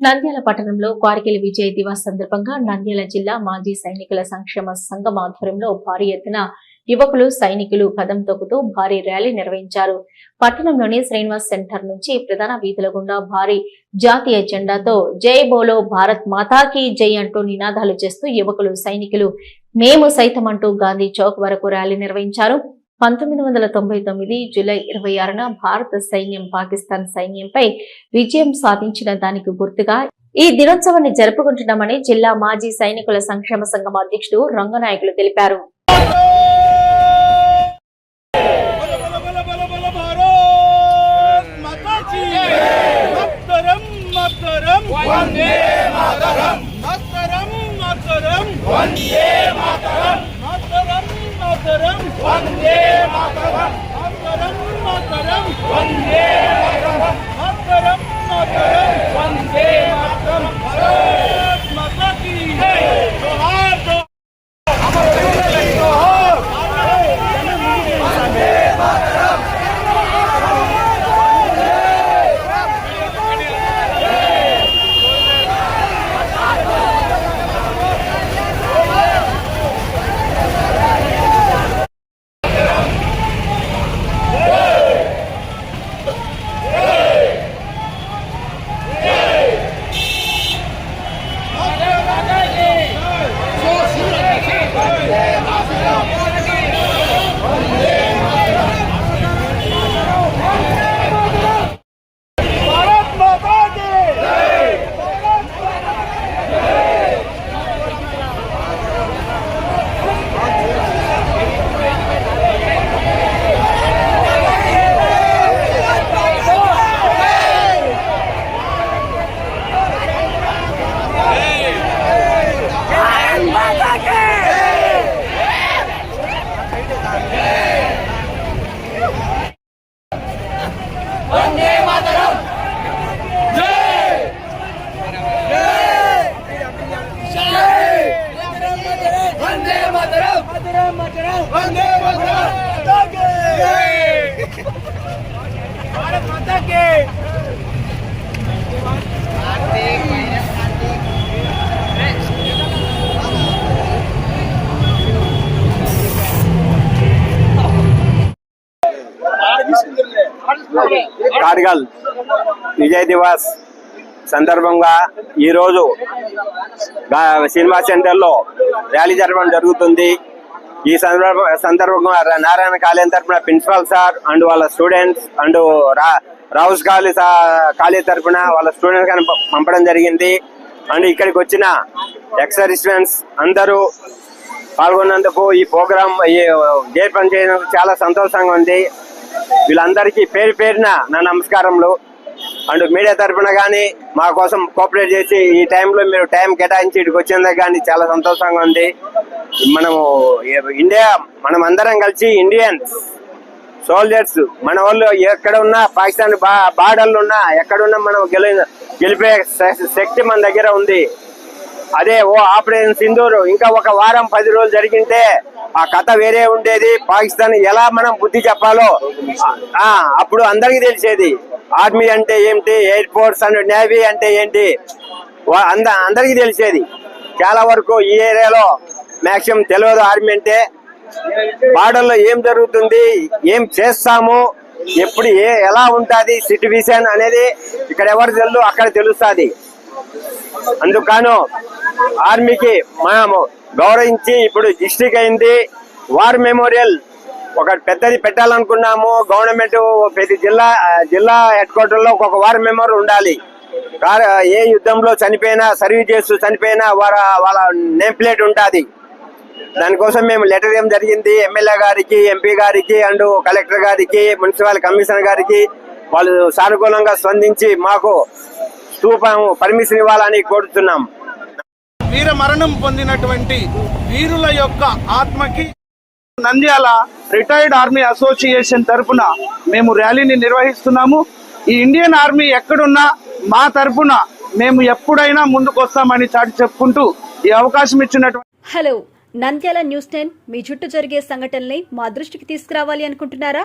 నంద్యాల పట్టణంలో కార్గిల్ విజయ్ దివస్ సందర్భంగా నంద్యాల జిల్లా మాజీ సైనికుల సంక్షేమ సంఘం ఆధ్వర్యంలో భారీ ఎత్తున యువకులు సైనికులు కదం తొక్కుతూ భారీ ర్యాలీ నిర్వహించారు. పట్టణంలోని శ్రీనివాస్ సెంటర్ నుంచి ప్రధాన వీధుల గుండా భారీ జాతీయ జెండాతో జై బోలో భారత్ మాతాకి జై అంటూ నినాదాలు చేస్తూ యువకులు సైనికులు మేము సైతం అంటూ గాంధీ చౌక్ వరకు ర్యాలీ నిర్వహించారు. పంతొమ్మిది వందల తొంభై తొమ్మిది జూలై ఇరవై ఆరున భారత సైన్యం పాకిస్తాన్ సైన్యంపై విజయం సాధించిన దానికి గుర్తుగా ఈ దినోత్సవాన్ని జరుపుకుంటున్నామని జిల్లా మాజీ సైనికుల సంక్షేమ సంఘం అధ్యక్షుడు రంగనాయకులు తెలిపారు. మాతరం మాతరం వందే కార్గల్ విజయ్ దివాస్ సందర్భంగా ఈరోజు సినిమా సెంటర్లో ర్యాలీ జరపడం జరుగుతుంది. ఈ సందర్భ సందర్భంగా నారాయణ కాలేజ్ తరపున ప్రిన్సిపల్ సార్ అండ్ వాళ్ళ స్టూడెంట్స్ అండ్ రా రావుస్ కాలేజ్ సా- కాలేజ్ తరఫున వాళ్ళ స్టూడెంట్స్ కానీ పంపడం జరిగింది. అండ్ ఇక్కడికి వచ్చిన ఎక్స్ సర్వీస్మెన్స్ అందరూ పాల్గొన్నందుకు ఈ ప్రోగ్రామ్ ఈ జయపని చేయడం చాలా సంతోషంగా ఉంది. వీళ్ళందరికీ పేరు పేరున నా నమస్కారములు. అండ్ మీడియా తరఫున కానీ మా కోసం కోఆపరేట్ చేసి ఈ టైంలో మీరు టైం కేటాయించి ఇక్కడికి వచ్చినందుకు కానీ చాలా సంతోషంగా ఉంది. మనము ఇండియా మనం అందరం కలిసి ఇండియన్స్ సోల్జర్స్ మన వాళ్ళు ఎక్కడ ఉన్నా పాకిస్తాన్ బా బార్డర్లు ఉన్నా ఎక్కడున్నా మనం గెలి గెలిపే శక్తి మన దగ్గర ఉంది. అదే ఓ ఆపరేషన్ సింధూరు. ఇంకా ఒక వారం పది రోజులు జరిగింటే ఆ కథ వేరే ఉండేది. పాకిస్తాన్ ఎలా మనం బుద్ధి చెప్పాలో ఆ అప్పుడు అందరికీ తెలిసేది. ఆర్మీ అంటే ఏంటి? ఎయిర్ ఫోర్స్ అండ్ నేవీ అంటే ఏంటి? వా- అంద అందరికీ తెలిసేది. చాలా వరకు ఈ ఏరియాలో మ్యాక్సిమం తెలియదు ఆర్మీ అంటే. బార్డర్లో ఏం జరుగుతుంది? ఏం చేస్తాము? ఎప్పుడు ఏ ఎలా ఉంటుంది? సిట్యువేషన్ అనేది ఇక్కడ ఎవరు తెలుసు అక్కడ తెలుస్తుంది. అందుకను ఆర్మీకి మనము గౌరవించి ఇప్పుడు డిస్ట్రిక్ట్ అయింది. వార్ మెమోరియల్ ఒక పెద్దది పెట్టాలనుకున్నాము. గవర్నమెంట్ ప్రతి జిల్లా జిల్లా హెడ్ క్వార్టర్లో ఒక వార్ మెమోరియల్ ఉండాలి. ఏ యుద్ధంలో చనిపోయినా సర్వీస్ చేస్తూ చనిపోయినా వాళ్ళ వాళ్ళ నేమ్ ప్లేట్ ఉంటుంది దానికోసం మేము లెటర్ ఏం జరిగింది. ఎమ్మెల్యే గారికి ఎంపీ గారికి అండ్ కలెక్టర్ గారికి మున్సిపల్ కమిషనర్ గారికి వాళ్ళు సానుకూలంగా స్పందించి మాకు స్తూపం పర్మిషన్ ఇవ్వాలని కోరుతున్నాం. వీర మరణం పొందినటువంటి వీరుల యొక్క ఆత్మకి నంద్యాల రిటైర్డ్ ఆర్మీ అసోసియేషన్ తరపున మేము ర్యాలీని నిర్వహిస్తున్నాము. ఈ ఇండియన్ ఆర్మీ ఎక్కడున్నా మా తరపున మేము ఎప్పుడైనా ముందుకు వస్తామని చాటి చెప్పుకుంటూ ఈ అవకాశం ఇచ్చినటువంటి హలో నంద్యాల న్యూస్ టెన్ మీ చుట్టూ జరిగే సంఘటనల్ని మా దృష్టికి తీసుకురావాలి అనుకుంటున్నారా?